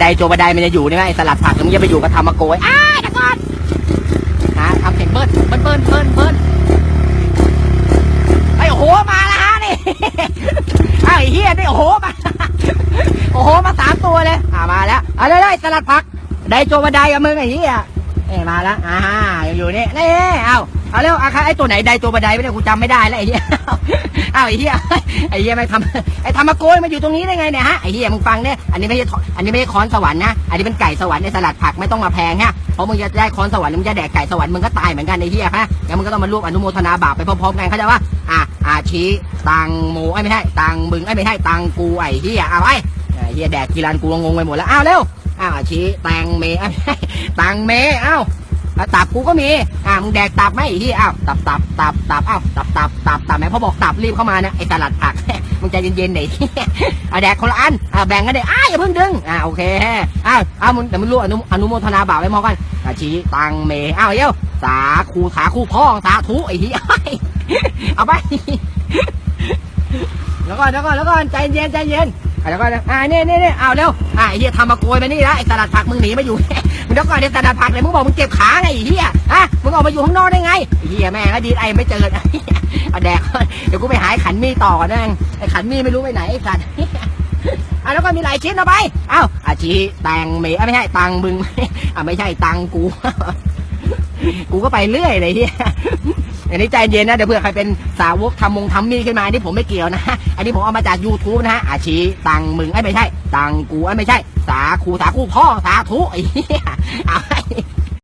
ไดโจบะไดมันจะอยู่ได้ไหมไอสลัดผักมันจะไปอยู่กับธรรมโกยอ้าเดี๋ยวก่อนหาทำเสียงเบิ้ลเบิ้ลเบิ้ลเบิ้ลเบิ้ลไอ้โอ้โหมาแล้วฮะนี่ไอ้เฮียนี่โอ้โหมาโอ้โหมาสามตัวเลยอ่ามาแล้วเอาเลยสลัดผักไดโจบะไดกับมึงไอ้เฮียเอ้มาแล้วอ่าอยู่นี่นี่เอ้า เอาเร็วอาคาไอตัวไหนไดโจบะไดไม่ได้กูจำไม่ได้แล้วไอ้เฮียอ้าวไอ้เฮียไอ้เฮียไม่ทำไอ้ธรรมโกยมาอยู่ตรงนี้ได้ไงเนี่ยฮะไอ้เฮียมึงฟังเนี่ยอันนี้ไม่ใช่อันนี้ไม่ใช่ค้อนสวรรค์นะอันนี้เป็นไก่สวรรค์ในสลัดผักไม่ต้องมาแพงฮะเพราะมึงจะได้ค้อนสวรรค์มึงจะแดกไก่สวรรค์มึงก็ตายเหมือนกันไอ้เฮียฮะงั้นมึงก็ต้องมาร่วมอนุโมทนาบาปไปพร้อมๆกันเข้าใจว่าอะอะชี้ตังโมไอ้ไม่ใช่ตังมึงไอ้ไม่ใช่ตังกูไอ้เฮียเอาไอ้เฮียแดกกีรันกูงงไปหมดแล้วอ้าวเร็วอ้าวชี้ตังเมอ้ยไม่ใช่ตังเมอ้าว ตับกูก็มีอ่ามึงแดกตับไหมไอ้ที่อ้าวตับตับตับตับอ้าวตับตับตับตับแม่พอบอกตับรีบเข้ามานะไอ้สลัดผักมึงใจเย็นๆหน่อยที่อะแดกคนละอันอ่าแบ่งกันเลยอ้าอย่าเพิ่งดึงอ่าโอเคอ้าวอ้าวมึงเดี๋ยวมึงรู้อนุอนุโมทนาบาปไว้มองกันอะชี้ตังเมอ้าวเย้วสาคูขาคูพ่องสาธุไอ้ที่เอาไปแล้วก่อนแล้วก่อนแล้วก่อนใจเย็นใจเย็นอ แล้วก็อ่านี่นี่นี่เอาเร็วอ่าไอ้เหี้ยทำมาโกยมานี่แล้วไอ้สลัดผักมึงหนีมาอยู่ มึงเดี๋ยวก่อนไอ้สลัดผักเลยมึงบอกมึงเจ็บขาไงไอ้เหี้ยฮะมึงออกมาอยู่ข้างนอกได้ไงไอ้เหี้ยแม่งก็ดีไอ้ไม่เจอเอาแดกเดี๋ยวกูไปหาไอ้ขันมีต่อก่อนนะไอ้ขันมีไม่รู้ไปไหนไอ้สัตว์อะแล้วก็มีหลายชิ้นเอาไป เอ้าอาชีแตงเมอะไม่ใช่ตังมึงอะไม่ใช่ตังกู กูก็ไปเรื่อยเลยเฮีย อันนี้ใจเย็นนะเดี๋ยวเผื่อใครเป็นสาวกทำมงทำมีขึ้นมาอันนี้ผมไม่เกี่ยวนะอันนี้ผมเอามาจาก YouTube นะฮะอาชีตังมึงไอ้ไม่ใช่ ตังกูไอ้ไม่ใช่ สาคูสาคูพ่อสาธุไอ้เหี้ย